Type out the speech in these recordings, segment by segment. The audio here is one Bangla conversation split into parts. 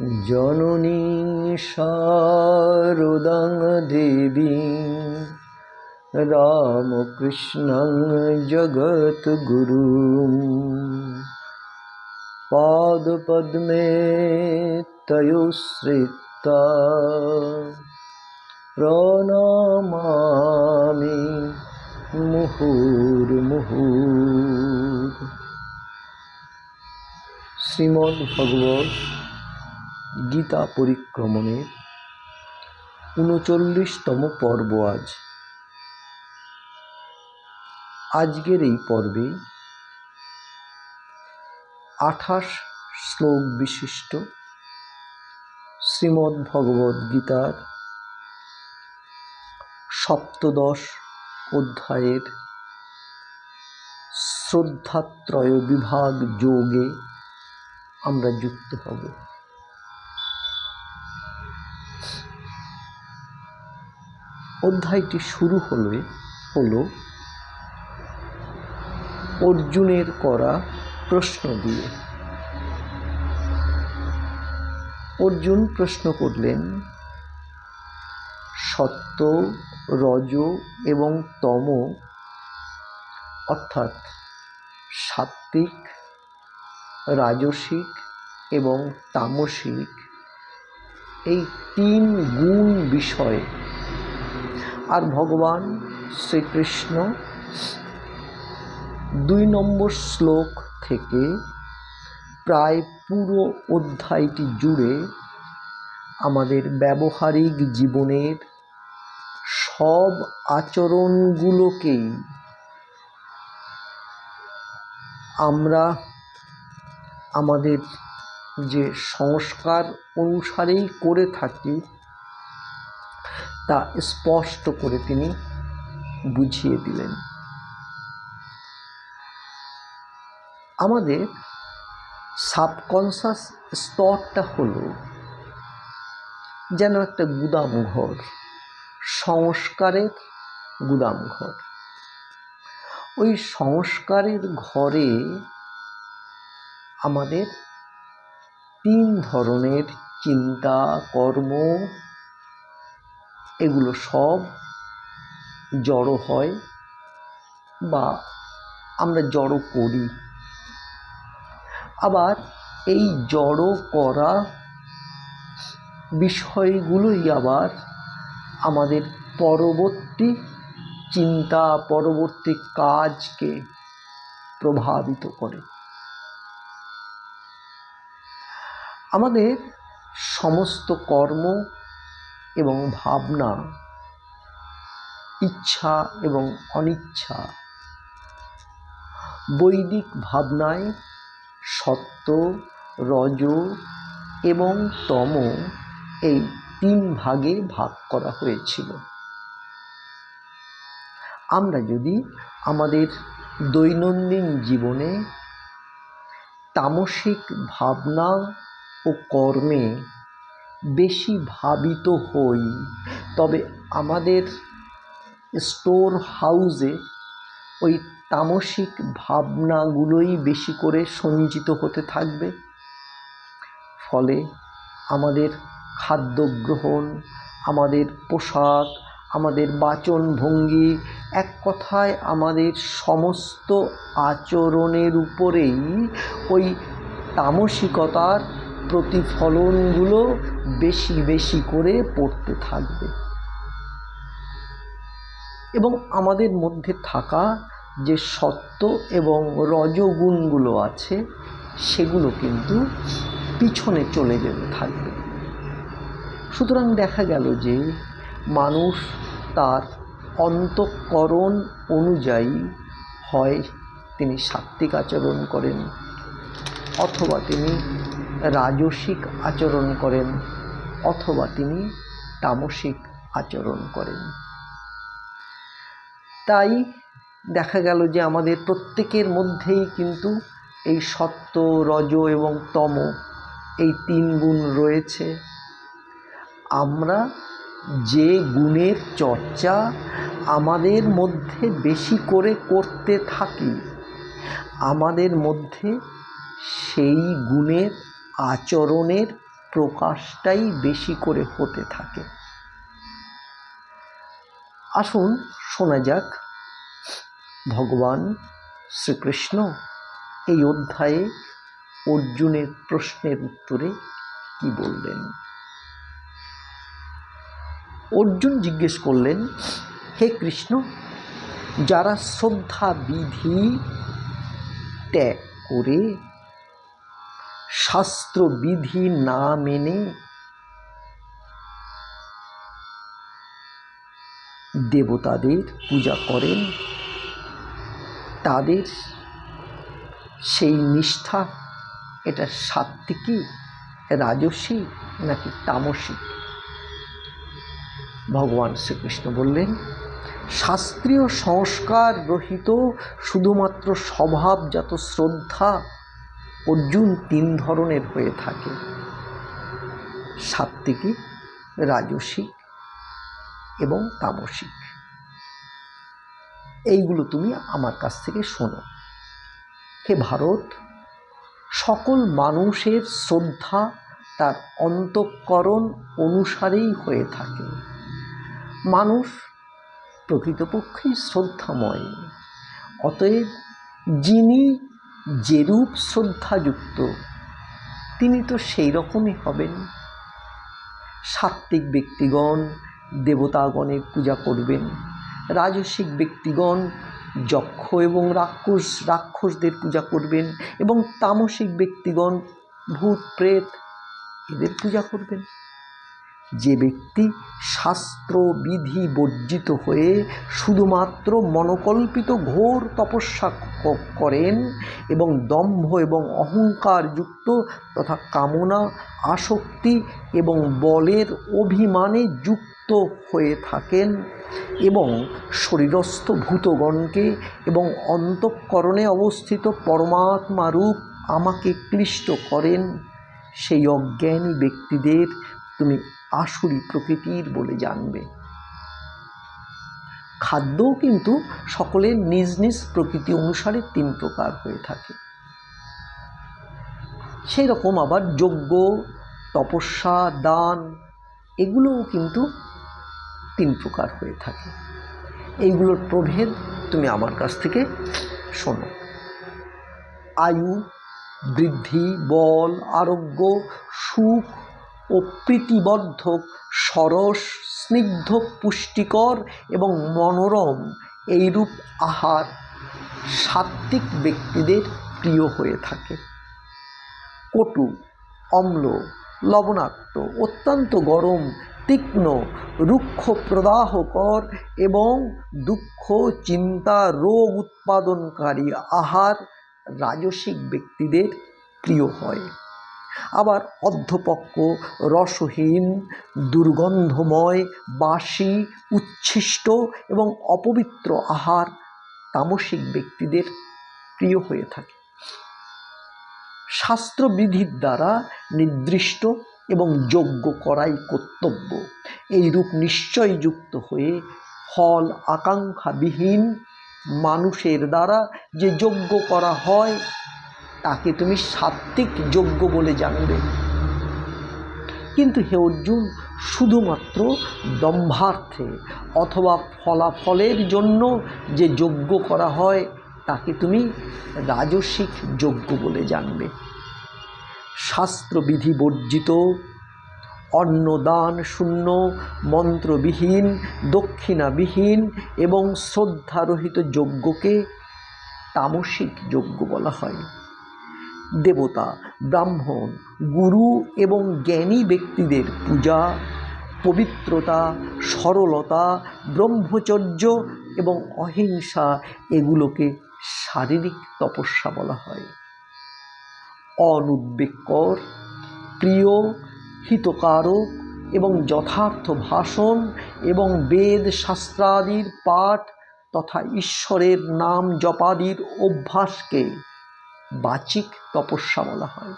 জননী শারদাং দেবী। রামকৃষ্ণং জগদ্গুরু পাদপদ্মে তয়োশ্রিতা। প্রণমামি মুহুর্মুহুর শ্রীমদ্ ভগবত গীতা পরিক্রমণের উনচল্লিশতম পর্ব আজ। আজকের এই পর্বে আঠাশ শ্লোক বিশিষ্ট শ্রীমদ্ ভগবদ গীতার সপ্তদশ অধ্যায়ের শ্রদ্ধাত্রয় বিভাগ যোগে আমরা যুক্ত হব। অধ্যায়টি শুরু হলে হলো, অর্জুনের করা প্রশ্ন দিয়ে। অর্জুন প্রশ্ন করলেন, সত্য, রজ এবং তম, অর্থাৎ সাত্ত্বিক, রাজসিক এবং তামসিক, এই তিন গুণ বিষয়ে আর ভগবান শ্রীকৃষ্ণ দুই নম্বর শ্লোক থেকে প্রায় পুরো অধ্যায়টি জুড়ে আমাদের ব্যবহারিক জীবনের সব আচরণগুলোকেই আমরা আমাদের যে সংস্কার অনুসারেই করে থাকি তা স্পষ্ট করে তিনি বুঝিয়ে দিলেন। আমাদের সাবকনসাস স্তরটা হলো যেন একটা গুদাম ঘর সংস্কারের গুদাম ঘর ওই সংস্কারের ঘরে আমাদের তিন ধরনের চিন্তা, কর্ম এগুলো সব জড়ো হয় বা আমরা জড়ো করি। আবার এই জড়ো করা বিষয়গুলোই আবার আমাদের পরবর্তী চিন্তা, পরবর্তী কাজকে প্রভাবিত করে। আমাদের সমস্ত কর্ম এবং ভাবনা, ইচ্ছা এবং অনিচ্ছা। বৈদিক ভাবনায় সত্য, রজ এবং তম এই তিন ভাগে ভাগ করা হয়েছিল। আমরা যদি আমাদের দৈনন্দিন জীবনে তামসিক ভাবনা ও কর্মে বেশি ভাবিত হই। তবে আমাদের স্টোর হাউসে ওই তামসিক ভাবনাগুলোই বেশি করে সঞ্চিত হতে থাকবে। ফলে আমাদের খাদ্য গ্রহণ আমাদের পোশাক, আমাদের বাচন ভঙ্গি এক কথায় আমাদের সমস্ত আচরণের উপরেই ওই তামসিকতার প্রতিফলনগুলো বেশি বেশি করে পড়তে থাকবে। এবং আমাদের মধ্যে থাকা যে সত্য এবং রজগুণগুলো আছে, সেগুলো কিন্তু পিছনে চলে যেতে থাকবে। সুতরাং দেখা গেল যে মানুষ তার অন্তঃকরণ অনুযায়ী হয়, তিনি সাত্ত্বিক আচরণ করেন, অথবা তিনি রাজসিক আচরণ করেন অথবা তিনি তামসিক আচরণ করেন। তাই দেখা গেল যে আমাদের প্রত্যেকের মধ্যেই কিন্তু এই সত্য, রজ এবং তম এই তিন গুণ রয়েছে। আমরা যে গুণের চর্চা আমাদের মধ্যে বেশি করে করতে থাকি, আমাদের মধ্যে সেই গুণের আচরণের প্রকাশটাই বেশি করে হতে থাকে। আসুন শোনা যাক ভগবান শ্রীকৃষ্ণ এই অধ্যায়ে অর্জুনের প্রশ্নের উত্তরে কি বললেন? অর্জুন জিজ্ঞেস করলেন, হে কৃষ্ণ, যারা শ্রদ্ধা বিধি ত্যাগ করে শাস্ত্র বিধি না মেনে দেবতাদের পূজা করেন, তাদের সেই নিষ্ঠা, এটা সাত্বিকী রাজসী নাকি তামসিক? ভগবান শ্রীকৃষ্ণ বললেন, শাস্ত্রীয় সংস্কার রহিত শুধুমাত্র স্বভাবজাত শ্রদ্ধা অর্জুন তিন ধরনের হয়ে থাকে। সাত্ত্বিকী, রাজসিক এবং তামসিক। এইগুলো তুমি আমার কাছ থেকে শোনো। হে ভারত, সকল মানুষের শ্রদ্ধা তার অন্তঃকরণ অনুসারেই হয়ে থাকে। মানুষ প্রকৃতপক্ষেই শ্রদ্ধাময়, অতএব যিনি যেরূপ শ্রদ্ধাযুক্ত, তিনি তো সেই রকমই হবেন। সাত্ত্বিক ব্যক্তিগণ দেবতাগণের পূজা করবেন। রাজসিক ব্যক্তিগণ যক্ষ এবং রাক্ষস, রাক্ষসদের পূজা করবেন এবং তামসিক ব্যক্তিগণ ভূত, প্রেত, এদের পূজা করবেন। যে ব্যক্তি শাস্ত্র বিধি বর্জিত হয়ে শুধুমাত্র মনোকল্পিত ঘোর তপস্যা করেন এবং দম্ভ এবং অহংকারযুক্ত তথা কামনা, আসক্তি এবং বলের অভিমানে যুক্ত হয়ে থাকেন এবং শরীরস্থ ভূতগণকে এবং অন্তঃকরণে অবস্থিত পরমাত্মা রূপ আমাকে ক্লিষ্ট করেন। সেই অজ্ঞানী ব্যক্তিদের তুমি আসুরি প্রকৃতির বলে জানবে। খাদ্যও কিন্তু সকলের নিজ নিজ প্রকৃতি অনুসারে তিন প্রকার হয়ে থাকে। সেই রকম আবার যজ্ঞ, তপস্যা, দান, এগুলোও কিন্তু তিন প্রকার হয়ে থাকে। এইগুলোর প্রভেদ তুমি আমার কাছ থেকে শোনো। আয়ু, বৃদ্ধি, বল, আরোগ্য, সুখ ও প্রীতিবদ্ধক সরস, স্নিগ্ধ, পুষ্টিকর এবং মনোরম এইরূপ আহার সাত্ত্বিক ব্যক্তিদের প্রিয় হয়ে থাকে। কটু, অম্ল, লবণাক্ত, অত্যন্ত গরম, তীক্ষ্ণ রুক্ষ প্রদাহকর এবং দুঃখ, চিন্তা, রোগ উৎপাদনকারী আহার রাজসিক ব্যক্তিদের প্রিয় হয়। আবার অর্ধপক্ষ রসহীন, দুর্গন্ধময়, বাসি, উচ্ছিষ্ট এবং অপবিত্র আহার তামসিক ব্যক্তিদের প্রিয় হয়ে থাকে। শাস্ত্রবিধির দ্বারা নির্দিষ্ট এবং যোগ্য করাই কর্তব্য। এই রূপ নিশ্চয়যুক্ত হয়ে ফল আকাঙ্ক্ষাবিহীন মানুষের দ্বারা যে যজ্ঞ করা হয় তাকে তুমি সাত্ত্বিক যজ্ঞ বলে জানবে। কিন্তু হে অর্জুন, শুধুমাত্র দম্ভার্থে অথবা ফলাফলের জন্য যে যজ্ঞ করা হয়, তাকে তুমি রাজসিক যজ্ঞ বলে জানবে। শাস্ত্রবিধি বর্জিত, অন্নদান শূন্য, মন্ত্রবিহীন, দক্ষিণাবিহীন এবং শ্রদ্ধারহিত যজ্ঞকে তামসিক যজ্ঞ বলা হয়। দেবতা, ব্রাহ্মণ, গুরু এবং জ্ঞানী ব্যক্তিদের পূজা, পবিত্রতা, সরলতা, ব্রহ্মচর্য এবং অহিংসা এগুলোকে শারীরিক তপস্যা বলা হয়। অনুদ্বেগকর প্রিয়, হিতকারক এবং যথার্থ ভাষণ এবং বেদ শাস্ত্রাদির পাঠ তথা ঈশ্বরের নাম জপাদির অভ্যাসকে বাচিক তপস্যা বলা হয়।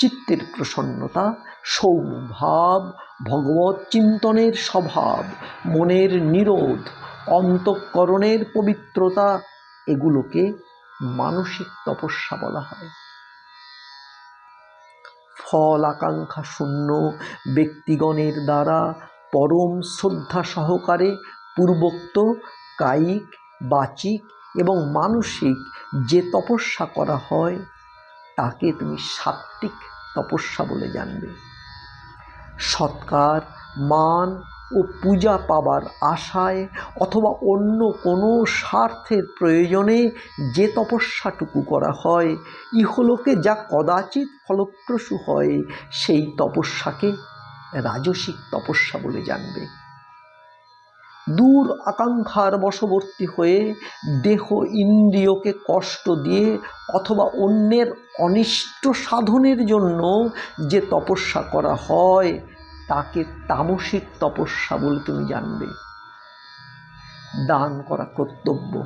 চিত্তের প্রসন্নতা, সৌভাব ভগবত চিন্তনের স্বভাব, মনের নিরোধ, অন্তঃকরণের পবিত্রতা, এগুলোকে মানসিক তপস্যা বলা হয়। ফল আকাঙ্ক্ষা শূন্য ব্যক্তিগণের দ্বারা পরম শ্রদ্ধা সহকারে পূর্বোক্ত, কায়িক, বাচিক এবং মানসিক যে তপস্যা করা হয়, তাকে তুমি সাত্ত্বিক তপস্যা বলে জানবে। সৎকার, মান ও পূজা পাবার আশায় অথবা অন্য কোনো স্বার্থের প্রয়োজনে যে তপস্যাটুকু করা হয়, ইহলোকে যা কদাচিৎ ফলপ্রসূ হয়, সেই তপস্যাকে রাজসিক তপস্যা বলে জানবে। দূর আকাঙ্ক্ষার বশবর্তী হয়ে দেহ ইন্দ্রিয়কে কষ্ট দিয়ে অথবা অন্যের অনিষ্ট সাধনের জন্য যে তপস্যা করা হয়, তাকে তামসিক তপস্যা বলে তুমি জানবে। দান করা কর্তব্য।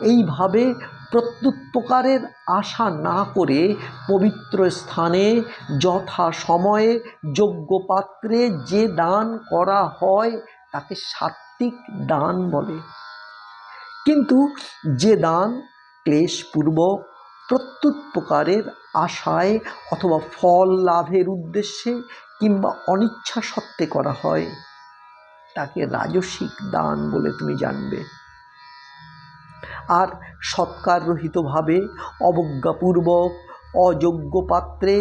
এইভাবে প্রত্যুত প্রকারের আশা না করে পবিত্র স্থানে, যথা সময়ে, যোগ্য পাত্রে যে দান করা হয়, তাকে সাত্ত্বিক দান বলে। কিন্তু যে দান ক্লেশপূর্বক প্রত্যুত প্রকারের আশায় অথবা ফল লাভের উদ্দেশ্যে কিংবা অনিচ্ছা সত্ত্বে করা হয়, তাকে রাজসিক দান বলে তুমি জানবে। আর সৎকার রহিতভাবে অবজ্ঞাপূর্বক অযোগ্য পাত্রে,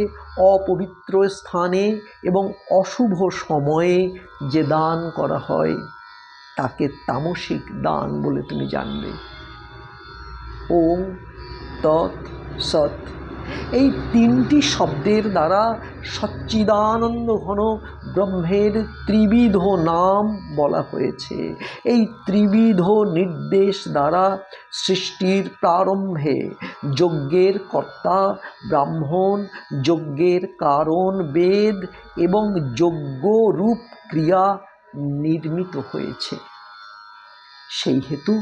অপবিত্র স্থানে এবং অশুভ সময়ে যে দান করা হয় তাকে তামসিক দান বলে তুমি জানবে। ওম তৎ সৎ। এই তিনটি শব্দের দ্বারা সচ্চিদানন্দ ঘন ব্রহ্মের ত্রিবিধ নাম বলা হয়েছে। এই ত্রিবিধ নির্দেশ দ্বারা সৃষ্টির প্রারম্ভে যজ্ঞের কর্তা, ব্রাহ্মণ, যজ্ঞের কারণ, বেদ এবং যজ্ঞরূপ ক্রিয়া নির্মিত হয়েছে। সেই হেতু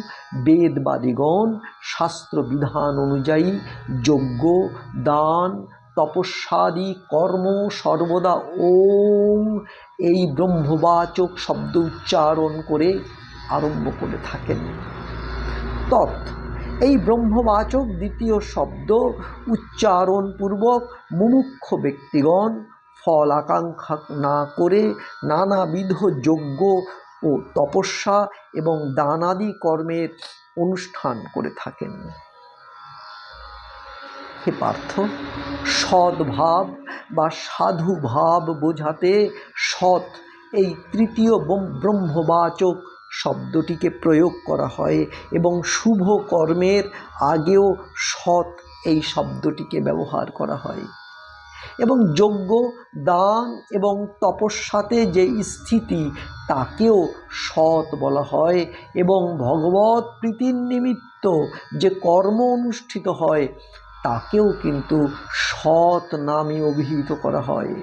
বেদবাদীগণ শাস্ত্র বিধান অনুযায়ী যজ্ঞ, দান, তপস্যাদি, কর্ম সর্বদা ওম এই ব্রহ্মবাচক শব্দ উচ্চারণ করে আরম্ভ করে থাকেন। তৎ এই ব্রহ্মবাচক দ্বিতীয় শব্দ উচ্চারণপূর্বক মুমুক্ষ ব্যক্তিগণ ফল আকাঙ্ক্ষা না করে নানাবিধ যজ্ঞ ও তপস্যা এবং দানাদি কর্মের অনুষ্ঠান করে থাকেন। হে পার্থ, সদ্ভাব বা সাধুভাব বোঝাতে সৎ এই তৃতীয় ব্রহ্মবাচক শব্দটিকে প্রয়োগ করা হয় এবং শুভ কর্মের আগেও সৎ এই শব্দটিকে ব্যবহার করা হয়। এবং যজ্ঞ, দান এবং তপস্যাতে যে স্থিতি, তাকেও সৎ বলা হয় এবং ভগবত প্রীতির নিমিত্ত যে কর্ম অনুষ্ঠিত হয়, তাকেও কিন্তু সৎ নামে অভিহিত করা হয়।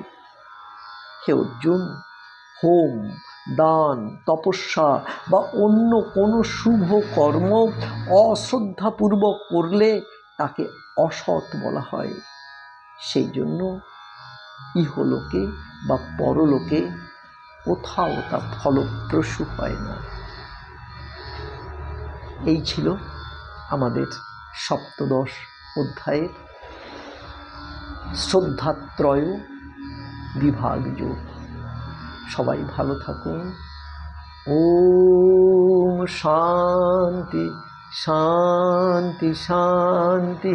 হে অর্জুন, হোম, দান, তপস্যা বা অন্য কোনো শুভ কর্ম অশ্রদ্ধাপূর্বক করলে তাকে অসৎ বলা হয়। সেই জন্য ইহলোকে বা পরলোকে কোথাও তা ফলপ্রসূ হয় না। এই ছিল আমাদের সপ্তদশ অধ্যায়ের শ্রদ্ধাত্রয় বিভাগ যোগ। সবাই ভালো থাকুন। ওম শান্তি শান্তি শান্তি।